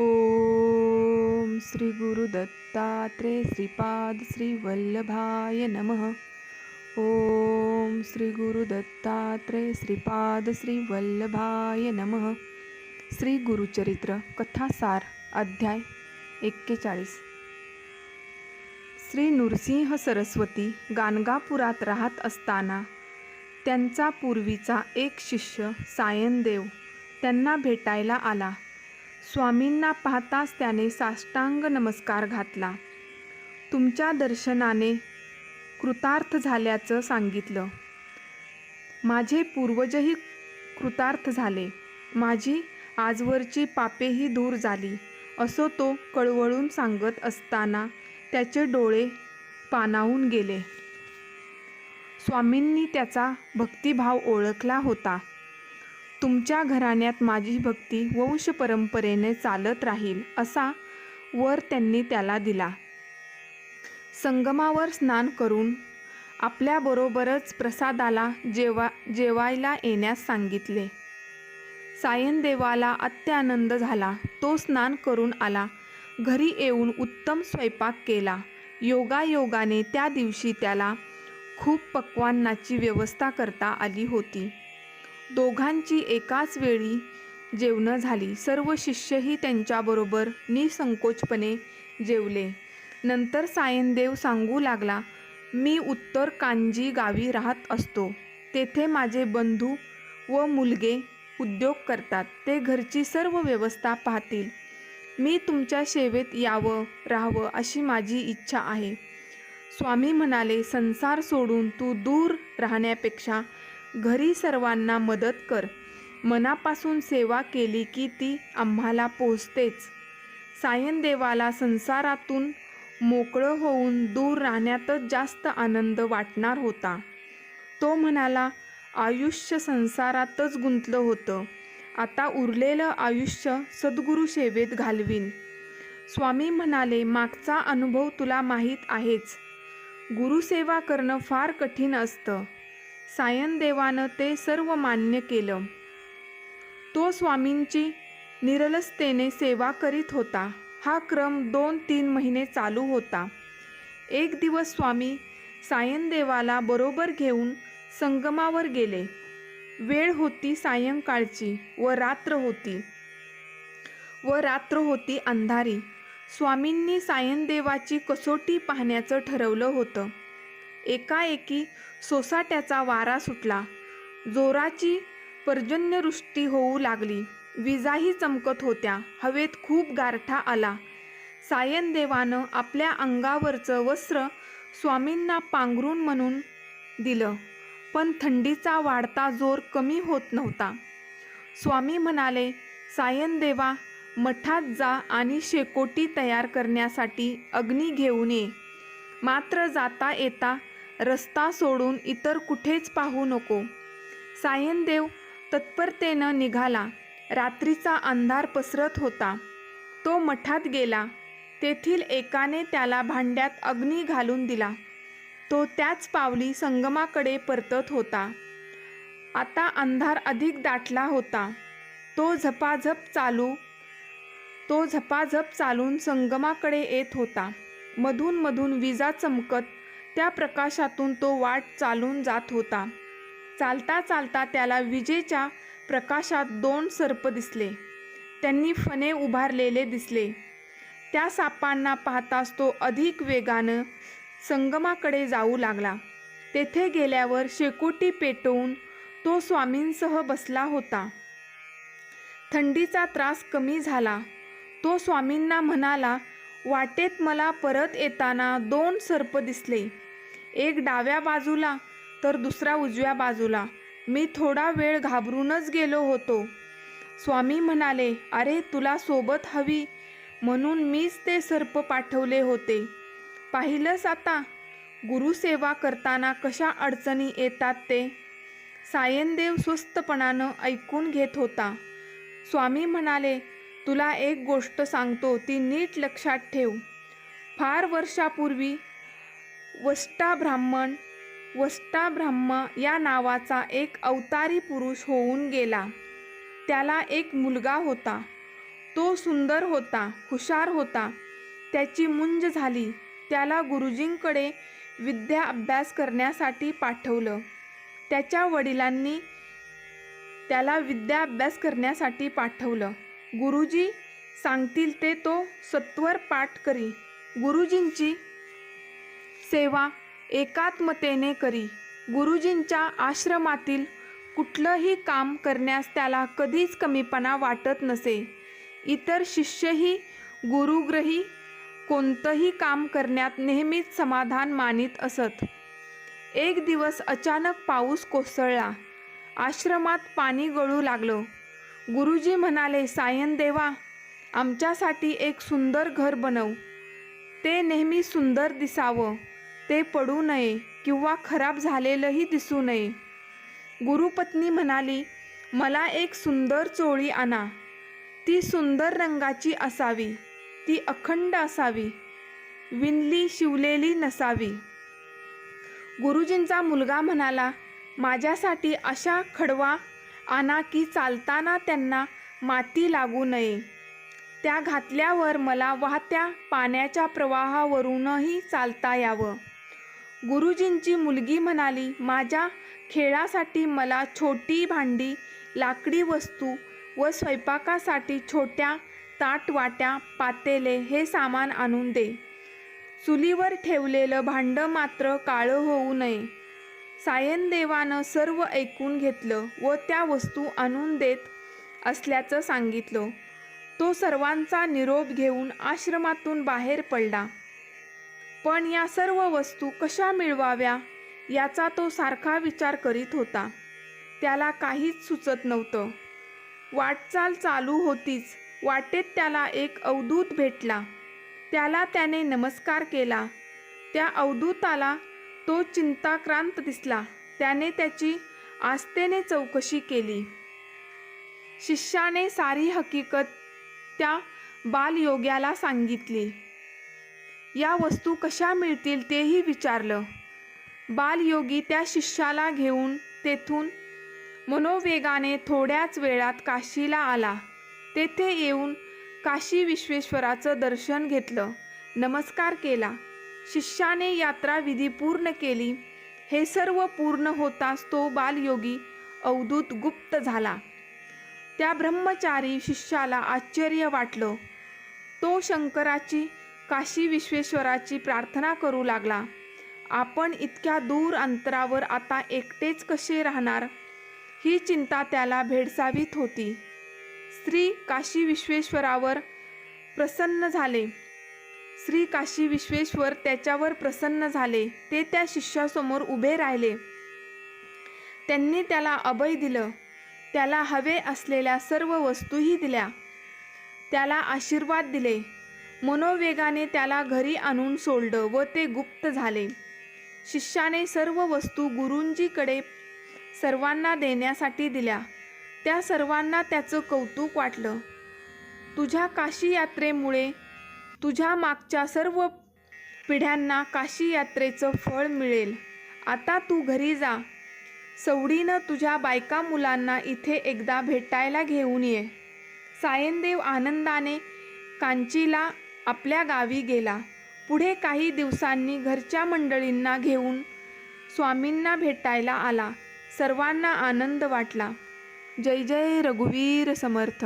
ओम श्री गुरुदत्तात्रे श्रीपाद श्री वल्लभाय नमः। ओम श्री गुरुदत्तात्रे श्रीपाद श्री वल्लभाय नमः। श्री गुरुचरित्र कथासार अध्याय एक्केचाळीस। श्री नृसिंह सरस्वती गाणगापुरात राहत असताना त्यांचा पूर्वीचा एक शिष्य सायनदेव त्यांना भेटायला आला. स्वामींना पाहताच त्याने साष्टांग नमस्कार घातला. तुमच्या दर्शनाने कृतार्थ झाल्याचं सांगितलं. माझे पूर्वजही कृतार्थ झाले. माझी आजवरची पापेही दूर झाली. असो तो कळवळून सांगत असताना त्याचे डोळे पानाहून गेले. स्वामींनी त्याचा भक्तिभाव ओळखला होता. तुमच्या घराण्यात माझी भक्ती वंश परंपरेने चालत राहील असा वर त्यांनी त्याला दिला. संगमावर स्नान करून आपल्याबरोबरच प्रसादाला जेवा जेवायला येण्यास सांगितले. सायनदेवाला अत्यानंद झाला. तो स्नान करून आला. घरी येऊन उत्तम स्वयंपाक केला. योगायोगाने त्या दिवशी त्याला खूप पक्वान्नाची व्यवस्था करता आली होती. दोघांची एकाच वेळी जेवणं झाली. सर्व शिष्यही त्यांच्याबरोबर निसंकोचपणे जेवले. नंतर सायनदेव सांगू लागला मी उत्तर कांजी गावी राहत असतो. तेथे माझे बंधू व मुलगे उद्योग करतात. ते घरची सर्व व्यवस्था पाहतील. मी तुमच्या सेवेत यावं राहावं अशी माझी इच्छा आहे स्वामी म्हणाले संसार सोडून तू दूर राहण्यापेक्षा घरी सर्वांना मदत कर. मनापासून सेवा केली की ती आम्हाला पोचतेच सायनदेवाला संसारातून मोकळं होऊन दूर राहण्यातच जास्त आनंद वाटणार होता. तो म्हणाला आयुष्य संसारातच गुंतलं होतं. आता उरलेलं आयुष्य सद्गुरू सेवेत घालवीन. स्वामी म्हणाले मागचा अनुभव तुला माहीत आहेच. गुरुसेवा करणं फार कठीण असतं. सायनदेवानं ते सर्व मान्य केलं. तो स्वामींची निरलसतेने सेवा करीत होता. हा क्रम दोन तीन महिने चालू होता. एक दिवस स्वामी सायनदेवाला बरोबर घेऊन संगमावर गेले. वेळ होती सायंकाळची व रात्र होती. व रात्र होती अंधारी. स्वामींनी सायनदेवाची कसोटी पाहण्याचं ठरवलं होतं. एकाएकी सोसाट्याचा वारा सुटला. जोराची पर्जन्यवृष्टी होऊ लागली. विजाही चमकत होत्या. हवेत खूप गारठा आला. सायनदेवानं आपल्या अंगावरचं वस्त्र स्वामींना पांघरून म्हणून दिलं पण थंडीचा वाढता जोर कमी होत नव्हता. स्वामी म्हणाले सायनदेवा मठात जा आणि शेकोटी तयार करण्यासाठी अग्नी घेऊन ये. मात्र जाता येता रस्ता सोडून इतर कुठेच पाहू नको. सायनदेव तत्परतेनं निघाला. रात्रीचा अंधार पसरत होता. तो मठात गेला. तेथील एकाने त्याला भांड्यात अग्नी घालून दिला. तो त्याच पावली संगमाकडे परतत होता. आता अंधार अधिक दाटला होता. तो झपाझप चालू तो झपाझप चालून संगमाकडे येत होता. मधून मधून विजा चमकत त्या प्रकाशातून तो वाट चालून जात होता. चालता चालता त्याला विजेच्या प्रकाशात दोन सर्प दिसले. त्यांनी फणे उभारलेले दिसले. त्या सापांना पाहताच तो अधिक वेगानं संगमाकडे जाऊ लागला. तेथे गेल्यावर शेकोटी पेटवून तो स्वामींसह बसला होता. थंडीचा त्रास कमी झाला. तो स्वामींना म्हणाला वाटेत मला परत येताना दोन सर्प दिसले. एक डाव्या बाजूला तर दुसरा उजव्या बाजूला. मी थोडा वेळ घाबरूनच गेलो होतो. स्वामी म्हणाले अरे तुला सोबत हवी. म्हणून मीच ते सर्प पाठवले होते. पाहिलंस आता गुरुसेवा करताना कशा अडचणी येतात ते. सायनदेव स्वस्तपणानं ऐकून घेत होता. स्वामी म्हणाले तुला एक गोष्ट सांगतो ती नीट लक्षात ठेव. फार वर्षापूर्वी वष्टा ब्राह्मण वष्टा ब्रह्म या नावाचा एक अवतारी पुरुष होऊन गेला. त्याला एक मुलगा होता. तो सुंदर होता हुशार होता. त्याची मुंज झाली. त्याला गुरुजींकडे विद्या अभ्यास करण्यासाठी पाठवलं. त्याच्या वडिलांनी त्याला विद्या अभ्यास करण्यासाठी पाठवलं. गुरुजी सांगतील ते तो सत्वर पाठ करी. गुरुजींची सेवा एकात्मतेने करी. गुरुजींच्या आश्रमातील कुठलंही काम करण्यास त्याला कधीच कमीपणा वाटत नसे. इतर शिष्यही गुरुग्रही कोणतंही काम करण्यात नेहमीच समाधान मानित असत. एक दिवस अचानक पाऊस कोसळला. आश्रमात पाणी गळू लागलं. गुरुजी म्हणाले सायन देवा आमच्यासाठी एक सुंदर घर बनव. ते नेहमी सुंदर दिसावं. ते पडू नये किंवा खराब झालेलंही दिसू नये. गुरुपत्नी म्हणाली मला एक सुंदर चोळी आणा. ती सुंदर रंगाची असावी. ती अखंड असावी. विणली शिवलेली नसावी. गुरुजींचा मुलगा म्हणाला माझ्यासाठी अशा खडवा आणा की चालताना त्यांना माती लागू नये. त्या घातल्यावर मला वाहत्या पाण्याच्या प्रवाहावरूनही चालता यावं. गुरुजींची मुलगी म्हणाली माझ्या खेळासाठी मला छोटी भांडी लाकडी वस्तू व स्वयंपाकासाठी छोट्या ताटवाट्या पातेले हे सामान आणून दे. चुलीवर ठेवलेलं भांडं मात्र काळं होऊ नये. सायनदेवानं सर्व ऐकून घेतलं व त्या वस्तू आणून देत असल्याचं सांगितलं. तो सर्वांचा निरोप घेऊन आश्रमातून बाहेर पडला. पण या सर्व वस्तू कशा मिळवाव्या याचा तो सारखा विचार करीत होता. त्याला काहीच सुचत नव्हतं. वाटचाल चालू होतीच. वाटेत त्याला एक अवधूत भेटला. त्याला त्याने नमस्कार केला. त्या अवधूताला तो चिंताक्रांत दिसला. त्याने त्याची आस्थेने चौकशी केली. शिष्याने सारी हकीकत त्या बालयोग्याला सांगितली. या वस्तू कशा मिळतील तेही विचारलं. बालयोगी त्या शिष्याला घेऊन तेथून मनोवेगाने थोड्याच वेळात काशीला आला. तेथे येऊन काशी विश्वेश्वराचं दर्शन घेतलं. नमस्कार केला. शिष्याने यात्रा विधी पूर्ण केली. हे सर्व पूर्ण होताच तो बालयोगी अवधूत गुप्त झाला. त्या ब्रह्मचारी शिष्याला आश्चर्य वाटलं. तो शंकराची काशी विश्वेश्वराची प्रार्थना करू लागला. आपण इतक्या दूर अंतरावर आता एकटेच कसे राहणार? ही चिंता त्याला भेडसावीत होती. श्री काशी विश्वेश्वरावर प्रसन्न झाले. श्री काशी विश्वेश्वर त्याच्यावर प्रसन्न झाले. ते त्या शिष्यासमोर उभे राहिले. त्यांनी त्याला अभय दिलं. त्याला हवे असलेल्या सर्व वस्तूही दिल्या. त्याला आशीर्वाद दिले. मनोवेगाने त्याला घरी आणून सोडलं व ते गुप्त झाले. शिष्याने सर्व वस्तू गुरूंजीकडे सर्वांना देण्यासाठी दिल्या. त्या सर्वांना त्याचं कौतुक वाटलं. तुझ्या काशी यात्रेमुळे तुझ्या मागच्या सर्व पिढ्यांना काशी यात्रेचं फळ मिळेल. आता तू घरी जा. सवडीनं तुझ्या बायका मुलांना इथे एकदा भेटायला घेऊन ये. सायनदेव आनंदाने कांचीला आपल्या गावी गेला. पुढे काही दिवसांनी घरच्या मंडळींना घेऊन स्वामींना भेटायला आला. सर्वांना आनंद वाटला. जय जय रघुवीर समर्थ.